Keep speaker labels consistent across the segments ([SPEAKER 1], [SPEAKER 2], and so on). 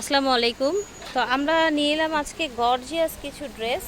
[SPEAKER 1] আসসালামু আলাইকুম। তো আমরা নিয়ে এলাম আজকে গর্জিয়াস কিছু ড্রেস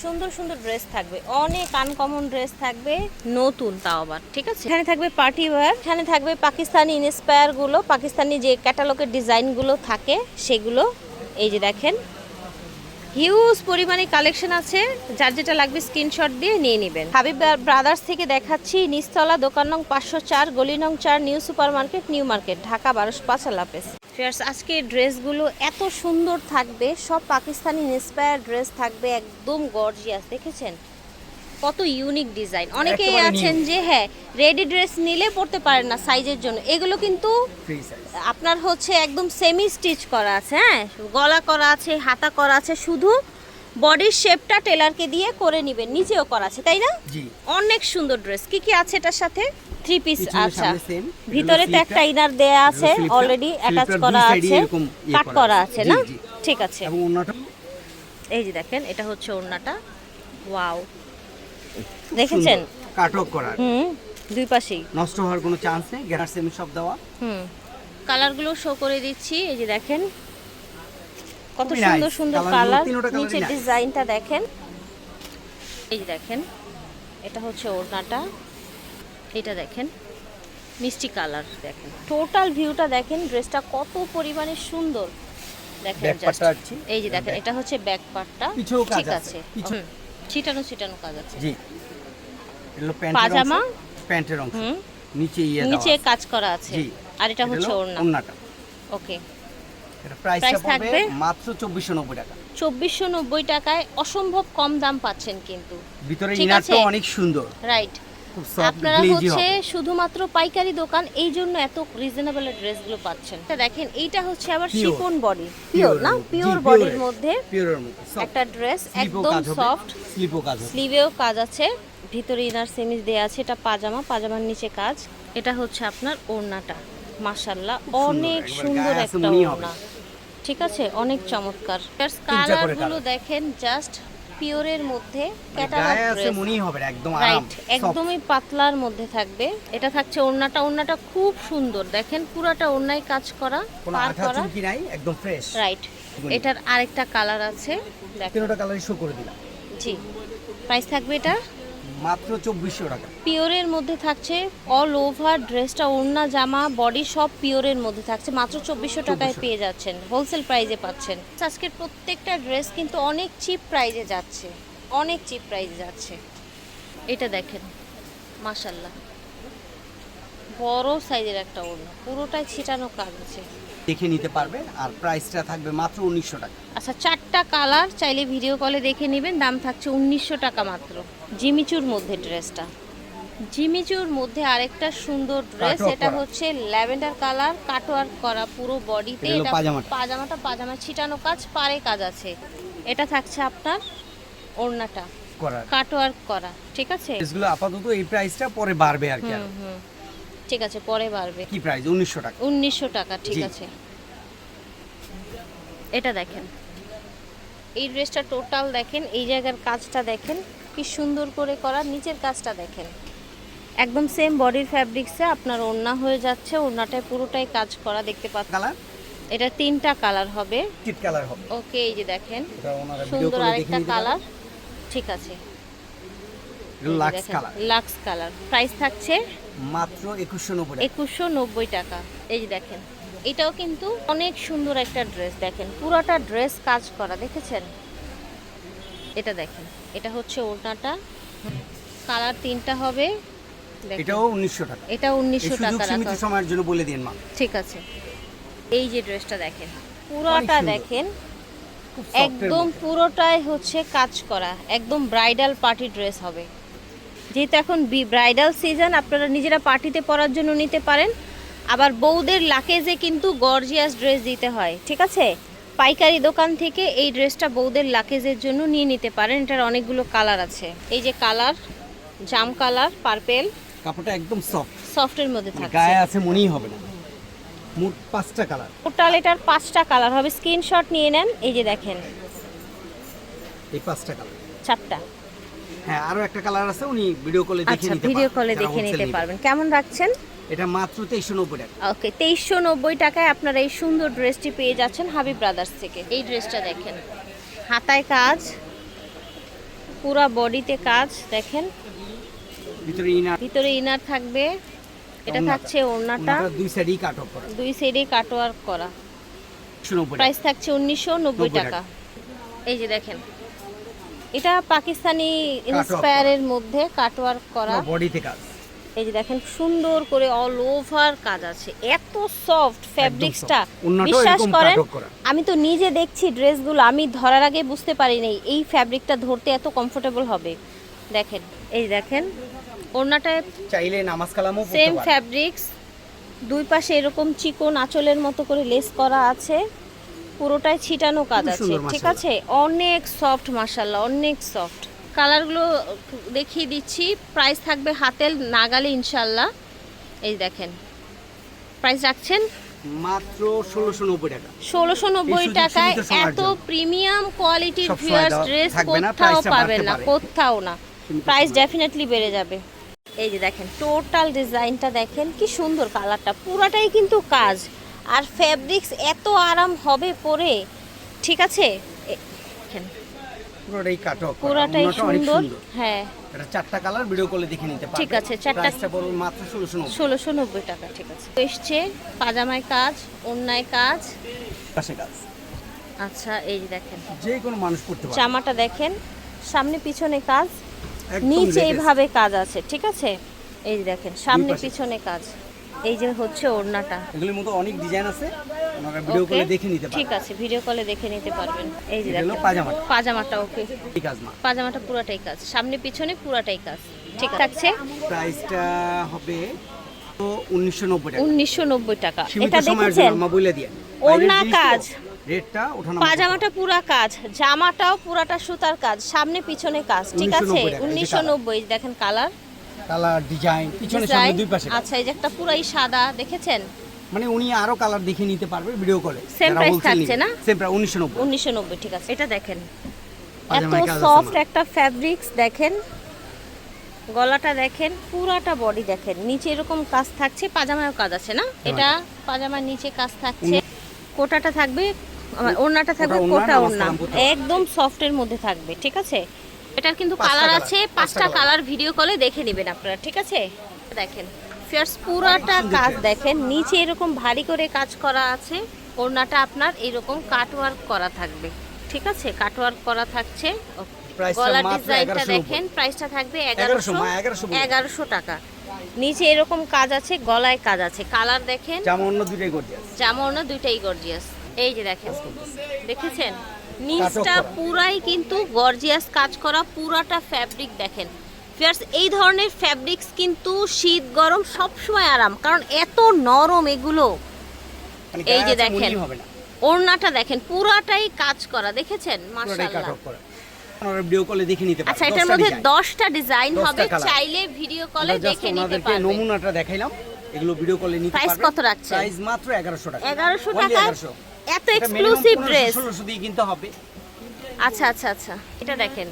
[SPEAKER 1] সুন্দর সুন্দর ড্রেস থাকবে। অনেক আনকমন ড্রেস থাকবে নতুন তাও আবার ঠিক আছে? এখানে থাকবে পার্টি ওয়্যার এখানে থাকবে পাকিস্তানি ইন্সপায়ারগুলো পাকিস্তানি যে ক্যাটালগের ডিজাইনগুলো থাকে সেগুলো। এই যে দেখেন হিউজ পরিমাণে কালেকশন আছে। যার যেটা লাগবে স্ক্রিনশট দিয়ে নিয়ে নেবেন। হাবিব ব্রাদার্স থেকে দেখাচ্ছি নিস্তলা দোকান নং পাঁচশো চার গলি নং চার new super market new market Dhaka বারোশো পাঁচ লাপেস ফিয়ার্স আজকে ড্রেসগুলো এত সুন্দর থাকবে সব পাকিস্তানি ইন্সপায়ার ড্রেস থাকবে একদম গর্জিয়াস দেখেছেন? কত ইউনিক ডিজাইন অনেকেই আছেন যে হ্যাঁ রেডি ড্রেস নিলে পড়তে পারেন না সাইজের জন্য। এগুলো কিন্তু আপনার হচ্ছে একদম সেমি স্টিচ করা আছে হ্যাঁ? গলা করা আছে হাতা করা আছে শুধু বডির শেপটা টেলারকে দিয়ে করে নেবেন নিচেও করা আছে তাই না? অনেক সুন্দর ড্রেস কি কি আছে এটার সাথে? থ্রি পিস আচ্ছা। ভিতরে তো একটা ইনার দেয়া আছে অলরেডি অ্যাটাচ করা
[SPEAKER 2] side এ
[SPEAKER 1] আছে
[SPEAKER 2] ইয়ে
[SPEAKER 1] কাট
[SPEAKER 2] করা
[SPEAKER 1] করা
[SPEAKER 2] আছে।
[SPEAKER 1] না? ঠিক আছে। এই যে দেখেন এটা হচ্ছে ওড়নাটা। ওয়াও। দেখেছেন?
[SPEAKER 2] কাটক করা
[SPEAKER 1] হুম দুই পাশেই।
[SPEAKER 2] নষ্ট হওয়ার কোনো চান্স নেই গ্যারার সেমি সব দেওয়া।
[SPEAKER 1] হুম। কালারগুলো শো করে দিচ্ছি এই যে দেখেন। কত সুন্দর সুন্দর কালার নিচের ডিজাইনটা দেখেন। এই যে দেখেন এটা হচ্ছে ওড়নাটা। এটা দেখেন মিষ্টি কালার দেখেন। টোটাল ভিউটা দেখেন ড্রেসটা কত পরিমাণে সুন্দর দেখেন। এই যে দেখেন এটা হচ্ছে ব্যাক পার্টটা ঠিক
[SPEAKER 2] আছে,
[SPEAKER 1] ছিটানো ছিটানো কাজ আছে।
[SPEAKER 2] জি।
[SPEAKER 1] পাজামা?
[SPEAKER 2] প্যান্টের অংশ। নিচে ইয়ে দেওয়া
[SPEAKER 1] নিচে কাজ করা আছে। আর এটা হচ্ছে ওড়না।
[SPEAKER 2] ওড়নাটা।
[SPEAKER 1] ওকে।
[SPEAKER 2] এটা
[SPEAKER 1] থাকবে?
[SPEAKER 2] মাত্র 2490 টাকা।
[SPEAKER 1] চব্বিশশো নব্বই টাকায় অসম্ভব কম দাম পাচ্ছেন কিন্তু।
[SPEAKER 2] ভিতরে ইনারটা অনেক সুন্দর।
[SPEAKER 1] রাইট আপনারা হচ্ছে শুধুমাত্র পাইকারি দোকান এই জন্য এত রিজনেবল ড্রেসগুলো পাচ্ছেন। দেখেন এইটা হচ্ছে আবার শিফন বডি পিওর না? পিওর বডির মধ্যে একটা ড্রেস একদম সফট স্লিভেও কাজ আছে ভিতরে ইনার সেমিজ দেয়া আছে এটা পাজামা পাজামার নিচে কাজ। এটা হচ্ছে আপনার ওড়নাটা। মাশাল্লাহ অনেক সুন্দর একটা ওড়না। ঠিক আছে? অনেক চমৎকার।
[SPEAKER 2] করে
[SPEAKER 1] কালারগুলো দেখেন জাস্ট পিওরের মধ্যে
[SPEAKER 2] মানে
[SPEAKER 1] ক্যাটালগ
[SPEAKER 2] আছে
[SPEAKER 1] ড্রেস।
[SPEAKER 2] মনেই হবে একদম আরাম
[SPEAKER 1] রাইট একদমই পাতলার মধ্যে থাকবে। এটা থাকছে ওড়নাটা ওড়নাটা খুব সুন্দর। দেখেন পুরাটা ওড়নায় কাজ করা পার করা।
[SPEAKER 2] কি নাই একদম ফ্রেশ
[SPEAKER 1] রাইট। এটার আরেকটা কালার আছে দেখেন।
[SPEAKER 2] ওটা কালারই শো করে দিলাম।
[SPEAKER 1] জি। প্রাইস থাকবে এটা?
[SPEAKER 2] মাত্র চব্বিশশো টাকা।
[SPEAKER 1] পিওরের মধ্যে থাকছে অল ওভার ড্রেসটা ওড়না জামা বডি সব পিওরের মধ্যে থাকছে। মাত্র চব্বিশশো টাকায় পেয়ে যাচ্ছেন হোলসেল প্রাইজে পাচ্ছেন। আজকের প্রত্যেকটা ড্রেস কিন্তু অনেক চিপ প্রাইজে যাচ্ছে অনেক চিপ প্রাইজে যাচ্ছে। এটা দেখেন মাশাল্লাহ বড় সাইজের একটা ওড়না পুরোটাই ছিটানো কাজ আছে।
[SPEAKER 2] দেখে নিতে পারবে আর প্রাইসটা থাকবে মাত্র উনিশশো টাকা।
[SPEAKER 1] আচ্ছা চারটা কালার চাইলে ভিডিও কলে দেখে নেবেন দাম থাকছে উনিশশো টাকা মাত্র। জিমিচুর মধ্যে ড্রেসটা জিমিচুর মধ্যে আরেকটা সুন্দর ড্রেস এটা হচ্ছে ল্যাভেন্ডার কালার কাটওয়ার্ক করা পুরো বডিতে
[SPEAKER 2] এটা পাজামাটা।
[SPEAKER 1] পাজামা ছিটানো কাজ পারে কাজ আছে। এটা থাকছে আপনার ওড়নাটা। কাটওয়ার্ক করা ঠিক আছে?
[SPEAKER 2] ড্রেসগুলো আপাতত এই প্রাইসটা পরে বাড়বে আর কি
[SPEAKER 1] ঠিক আছে পরে বাড়বে।
[SPEAKER 2] কি প্রাইস উনিশশো টাকা।
[SPEAKER 1] উনিশশো টাকা ঠিক আছে। এটা দেখেন। এই ড্রেসটা টোটাল দেখেন এই জায়গার কাজটা দেখেন কি সুন্দর করে করা নিচের কাজটা দেখেন। একদম সেম বডির ফ্যাব্রিক্সে আপনার ওড়না হয়ে যাচ্ছে ওড়নাটায় পুরোটাই কাজ করা দেখতে পাচ্ছেন?
[SPEAKER 2] কালার
[SPEAKER 1] এটা তিনটা কালার হবে।
[SPEAKER 2] কালার হবে।
[SPEAKER 1] ওকে এই যে দেখেন সুন্দর আরেকটা কালার ঠিক আছে।
[SPEAKER 2] Lux colour
[SPEAKER 1] lux colour price থাকছে
[SPEAKER 2] মাত্র একুশশো নব্বই টাকা।
[SPEAKER 1] একুশশো নব্বই টাকা। এই যে দেখেন এটাও কিন্তু অনেক সুন্দর একটা ড্রেস দেখেন। পুরোটা ড্রেস কাজ করা দেখেছেন? এটা দেখেন এটা হচ্ছে ওড়নাটা। কালার তিনটা হবে।
[SPEAKER 2] এটাও উনিশশো টাকা।
[SPEAKER 1] এটা উনিশশো টাকা
[SPEAKER 2] সীমিত সময়ের জন্য বলে দিন মা
[SPEAKER 1] ঠিক আছে। এই যে ড্রেসটা দেখেন পুরোটা দেখেন একদম পুরোটাই হচ্ছে কাজ করা একদম ব্রাইডাল পার্টি ড্রেস হবে। যেহেতু এখন ব্রাইডাল সিজন আপনারা নিজেরা পার্টিতে পরার জন্য নিতে পারেন। আবার বউদের লাকেজে কিন্তু গর্জিয়াস ড্রেস দিতে হয় ঠিক আছে? পাইকারি দোকান থেকে এই ড্রেসটা বউদের লাকেজের জন্য নিয়ে নিতে পারেন। এটার অনেকগুলো কালার আছে। এই যে কালার জাম কালার পার্পেল
[SPEAKER 2] কাপড়টা একদম সফট
[SPEAKER 1] সফটের মধ্যে থাকে
[SPEAKER 2] গায়ে আছে মনেই হবে না। মোট পাঁচটা কালার
[SPEAKER 1] টোটাল এটার পাঁচটা কালার হবে। স্ক্রিনশট নিয়ে নেন। এই যে দেখেন।
[SPEAKER 2] এই পাঁচটা কালার
[SPEAKER 1] চারটা।
[SPEAKER 2] হ্যাঁ আরও একটা কালার আছে উনি ভিডিও কলে দেখে
[SPEAKER 1] আচ্ছা
[SPEAKER 2] নিতে
[SPEAKER 1] ভিডিও কলে দেখে নিতে পারবেন। কেমন রাখছেন?
[SPEAKER 2] এটা মাত্র তেইশশো নব্বই টাকা।
[SPEAKER 1] ওকে তেইশশো নব্বই টাকায় আপনারা এই সুন্দর ড্রেসটি পেয়ে যাচ্ছেন হাবিব ব্রাদার্স থেকে। এই ড্রেসটা দেখেন হাতায় কাজ পুরা বডিতে কাজ দেখেন।
[SPEAKER 2] ভিতরে ইনার
[SPEAKER 1] ভিতরে ইনার থাকবে এটা থাকছে ওড়নাটা।
[SPEAKER 2] দুই সাইডেই কাট করা।
[SPEAKER 1] দুই সাইডে কাটওয়ার্ক করা। প্রাইস থাকছে উনিশশো নব্বই
[SPEAKER 2] 90
[SPEAKER 1] টাকা।
[SPEAKER 2] টাকা।
[SPEAKER 1] এই যে দেখেন এটা পাকিস্তানি ইন্সপায়ারের মধ্যে কাটওয়ার্ক করা।
[SPEAKER 2] বডিতে কাজ।
[SPEAKER 1] এই যে দেখেন সুন্দর করে অল ওভার কাজ আছে। এত সফট ফ্যাব্রিক্সটা বিশ্বাস করেন। আমি তো নিজে দেখছি ড্রেসগুলো আমি ধরার আগে বুঝতে পারিনি এই ফ্যাব্রিকটা ধরতে এত কমফোর্টেবল হবে। দেখেন এই দেখেন ওড়নাটায়
[SPEAKER 2] চাইলে নামাজ কালামও
[SPEAKER 1] সেম। ফ্যাব্রিক্স দুই পাশে এরকম চিকন আঁচলের মতো করে লেস করা আছে। পুরোটাই ছিটানো কাজ আছে ঠিক আছে? অনেক সফট মাশাল্লাহ অনেক সফট কালারগুলো দেখিয়ে দিচ্ছি। প্রাইস থাকবে হাতের নাগালে ইনশাল্লাহ এই দেখেন। প্রাইস রাখছেন?
[SPEAKER 2] মাত্র ষোলোশো নব্বই টাকা।
[SPEAKER 1] ষোলোশো নব্বই টাকায় এত প্রিমিয়াম কোয়ালিটির ভিউয়ার্স ড্রেস কোথাও পাবেন না। কোথাও না। প্রাইস ডেফিনেটলি বেড়ে যাবে। এই যে দেখেন টোটাল ডিজাইনটা দেখেন কি সুন্দর কালারটা পুরাটাই কিন্তু কাজ। আর ফ্যাব্রিক্স এত আরাম হবে পরে ঠিক আছে?
[SPEAKER 2] পুরোটাই কাট অফ
[SPEAKER 1] পুরাটাই সুন্দর হ্যাঁ।
[SPEAKER 2] এটা চারটা কালার ভিডিও কলে দেখে নিতে পারবে
[SPEAKER 1] ঠিক আছে, চারটা-
[SPEAKER 2] পড়বে মাত্র ষোলোশো নব্বই।
[SPEAKER 1] ষোলোশো নব্বই টাকা ঠিক আছে। এসছে পাজামায় কাজ অন্যায় কাজ।
[SPEAKER 2] পাশে কাজ।
[SPEAKER 1] আচ্ছা এই যে দেখেন।
[SPEAKER 2] যে কোনো মানুষ করতে পারে
[SPEAKER 1] জামাটা দেখেন সামনে পিছনে কাজ নিচে এইভাবে কাজ আছে ঠিক আছে? এই যে দেখেন সামনে পিছনে কাজ। এই যে হচ্ছে ওড়নাটা।
[SPEAKER 2] এগুলির মতো অনেক ডিজাইন আছে ওনারা ভিডিও কলে দেখে নিতে
[SPEAKER 1] ঠিক আছে ভিডিও কলে দেখে নিতে পারবেন। এই যে দেখেন
[SPEAKER 2] পাজামাটা।
[SPEAKER 1] পাজামাটা ওকে
[SPEAKER 2] এই কাজ না
[SPEAKER 1] পাজামাটা পুরাটাই কাজ সামনে পিছনে পুরাটাই কাজ ঠিক থাকছে
[SPEAKER 2] প্রাইসটা হবে তো উনিশশো নব্বই টাকা।
[SPEAKER 1] উনিশশো নব্বই টাকা। এটা দেখেছেন?
[SPEAKER 2] জন্য বলে দিয়ে।
[SPEAKER 1] ওড়না কাজ।
[SPEAKER 2] রেটটা ওঠানো
[SPEAKER 1] পাজামাটা পুরা কাজ জামাটাও পুরাটা সুতার কাজ সামনে পিছনে কাজ ঠিক আছে?
[SPEAKER 2] 1990 টাকা, এই যে
[SPEAKER 1] উনিশশো নব্বই দেখেন কালার।
[SPEAKER 2] কালার ডিজাইন পিছনে সামনে দুই পাশে।
[SPEAKER 1] আচ্ছা এই যে একটা পুরাই সাদা দেখেছেন?
[SPEAKER 2] মানে উনি আরও কালার দেখে নিতে পারবে ভিডিও কলে।
[SPEAKER 1] Same price থাকছে না?
[SPEAKER 2] সেম প্রাইস উনিশশো নব্বই।
[SPEAKER 1] উনিশশো নব্বই ঠিক আছে। এটা দেখেন। এত সফট। একটা ফ্যাব্রিক্স দেখেন। গলাটা দেখেন পুরাটা বডি দেখেন। নিচে এরকম কাজ থাকছে পাজামায়ও কাজ আছে না? এটা পাজামার নিচে কাজ থাকছে। কোটাটা থাকবে ওড়নাটা থাকবে কোটা ওড়না। একদম সফটের মধ্যে থাকবে ঠিক আছে? এটার কিন্তু কালার আছে
[SPEAKER 2] পাঁচটা
[SPEAKER 1] কালার ভিডিও কলে দেখে নেবেন আপনারা ঠিক আছে? দেখেন ফিয়ার্স পুরাটা কাজ দেখেন নিচে এরকম ভারী করে কাজ করা আছে ওড়নাটা আপনার এরকম কাটওয়ার্ক করা থাকবে ঠিক আছে? কাটওয়ার্ক করা থাকছে। গলার ডিজাইনটা দেখেন প্রাইসটা থাকবে এগারোশো
[SPEAKER 2] মা, 1100 বলুন।
[SPEAKER 1] এগারোশো টাকা। নিচে এরকম কাজ আছে গলায় কাজ আছে। কালার দেখেন।
[SPEAKER 2] জামা অন্য দুটাই গর্জিয়াস
[SPEAKER 1] জামা ওড়না দুইটাই গর্জিয়াস এই যে দেখেন দেখেছেন? নিচটা পুরাই কিন্তু গর্জিয়াস কাজ করা পুরাটা ফ্যাব্রিক দেখেন। ফিয়ার্স এই ধরনের ফ্যাব্রিক্স কিন্তু শীত গরম সবসময় আরাম কারণ এত নরম এগুলো।
[SPEAKER 2] মানে
[SPEAKER 1] এই যে দেখেন। ওড়নাটা দেখেন পুরাটাই কাজ করা দেখেছেন? মাশাআল্লাহ।
[SPEAKER 2] ভিডিও কলে দেখে নিতে
[SPEAKER 1] আচ্ছা এটার মধ্যে দশটা ডিজাইন হবে চাইলে ভিডিও কলে দেখে নিতে
[SPEAKER 2] ওনাদেরকে
[SPEAKER 1] পারবেন।
[SPEAKER 2] নমুনাটা দেখাইলাম। এগুলো ভিডিও কলে নিতে
[SPEAKER 1] Price
[SPEAKER 2] পারবেন।
[SPEAKER 1] কত রাখছেন?
[SPEAKER 2] প্রাইস মাত্র 1100 টাকা।
[SPEAKER 1] এগারোশো
[SPEAKER 2] Only
[SPEAKER 1] টাকা
[SPEAKER 2] 1100
[SPEAKER 1] এত এক্সক্লুসিভ ড্রেস
[SPEAKER 2] 1600 দিয়ে কিনতে হবে।
[SPEAKER 1] আচ্ছা আচ্ছা আচ্ছা। এটা দেখেন।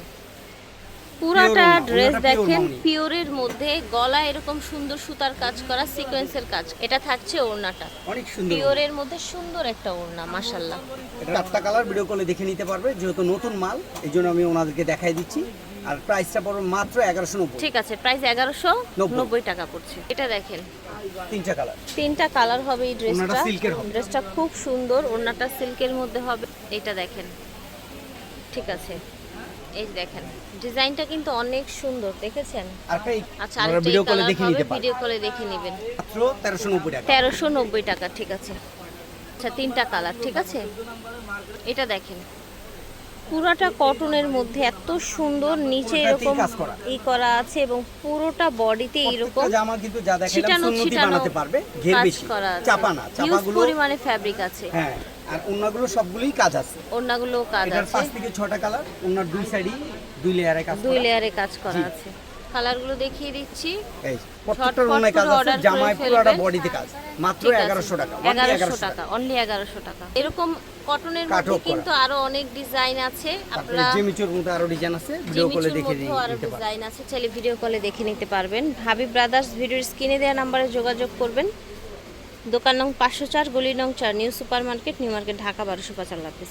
[SPEAKER 1] পুরাটা ড্রেস দেখেন পিওরের মধ্যে গলা এরকম সুন্দর সুতার কাজ করা সিকোয়েন্সের কাজ। এটা থাকছে ওড়নাটা।
[SPEAKER 2] অনেক সুন্দর
[SPEAKER 1] পিওরের মধ্যে সুন্দর একটা ওড়না মাশাল্লাহ
[SPEAKER 2] এটা চারটা কালার ভিডিও কলে দেখে নিতে পারবে যেহেতু নতুন মাল এই জন্য আমি ওনাদেরকে দেখাই দিচ্ছি। আর প্রাইসটা পড়বে মাত্র এগারোশো নব্বই।
[SPEAKER 1] ঠিক আছে প্রাইস এগারোশো
[SPEAKER 2] নব্বই।
[SPEAKER 1] নব্বই। টাকা পড়ছে। এটা দেখেন।
[SPEAKER 2] তিনটা কালার।
[SPEAKER 1] তিনটা কালার হবে এই ড্রেসটা।
[SPEAKER 2] হবে।
[SPEAKER 1] ড্রেসটা খুব সুন্দর ওড়নাটা সিল্কের মধ্যে হবে। এটা দেখেন। ঠিক আছে। এই দেখেন ডিজাইনটা কিন্তু অনেক সুন্দর দেখেছেন? আচ্ছা আরেকটা
[SPEAKER 2] ভিডিও কলে দেখে নিতে পারবেন
[SPEAKER 1] ভিডিও কলে দেখে নেবেন।
[SPEAKER 2] মাত্র তেরোশো নব্বই টাকা।
[SPEAKER 1] তেরোশো নব্বই টাকা ঠিক আছে। আচ্ছা তিনটা কালার ঠিক আছে? এটা দেখেন। পুরাটা কটনের মধ্যে এত সুন্দর নিচে এরকম
[SPEAKER 2] কাজ করা।
[SPEAKER 1] ই করা আছে এবং পুরোটা বডিতে এরকম
[SPEAKER 2] জামা কিন্তু যা দেখালাম
[SPEAKER 1] ছিটানো
[SPEAKER 2] বানাতে পারবে ঘের বেশি। চাপা না
[SPEAKER 1] চাপা
[SPEAKER 2] গুলো
[SPEAKER 1] পরিমাণে ফ্যাব্রিক আছে।
[SPEAKER 2] হ্যাঁ আর অন্যগুলো সবগুলোই কাজ আছে।
[SPEAKER 1] ওন্নাগুলো কাজ
[SPEAKER 2] এটার
[SPEAKER 1] আছে।
[SPEAKER 2] পাঁচ থেকে ছটা কালার অন্যার দুই সাইডই দুই লেয়ারে কাজ
[SPEAKER 1] দুই। লেয়ারে কাজ করা আছে। কালারগুলো দেখিয়ে দিচ্ছি।
[SPEAKER 2] এই প্রত্যেকটার অনেক কাজ আছে জামাই পুরোটা। বডিতে কাজ। মাত্র
[SPEAKER 1] ঠিক আছে।
[SPEAKER 2] এগারোশো টাকা 1100
[SPEAKER 1] টাকা অনলি এগারোশো টাকা। এরকম কটনের মধ্যে কিন্তু আরও অনেক ডিজাইন আছে। আপনারা
[SPEAKER 2] জেমিচুর মধ্যে আরও ডিজাইন আছে ভিডিও কলে দেখে নিতে পারবেন।
[SPEAKER 1] ডিজাইন আছে চাইলে ভিডিও কলে দেখে নিতে পারবেন। হাবিব ব্রাদার্স ভিডিওর স্ক্রিনে দেওয়া নাম্বারে যোগাযোগ করবেন। দোকান নং পাঁচশো চার গলি নং চার new super market new market Dhaka বারোশো পঁচানব্বই।